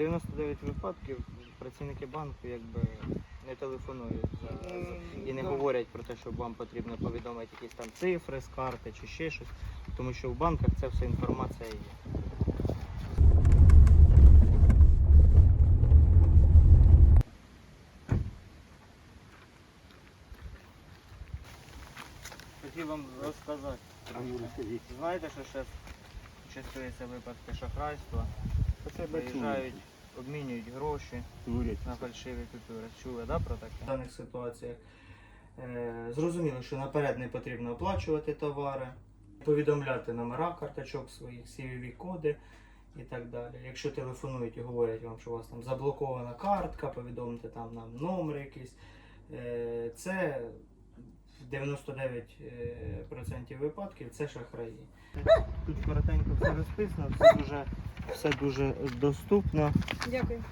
99 випадків працівники банку якби не телефонують за, за- і не говорять про те, що вам потрібно повідомити якісь там цифри з карти чи ще щось, тому що в банках це все інформація є. Хотів вам розказати. Знаєте, що зараз частується випадки шахрайства? Приїжджають, обмінюють гроші на фальшиві купюри. Чули, да, про таке? В даних ситуаціях е, зрозуміло, що наперед не потрібно оплачувати товари, повідомляти номера карточок своїх, CVV коди і так далі. Якщо телефонують і говорять вам, що у вас там заблокована картка, повідомте там нам номер якийсь. Е, це в 99% випадків це шахраї. Тут коротенько все розписано, все дуже, все дуже доступно. Дякую.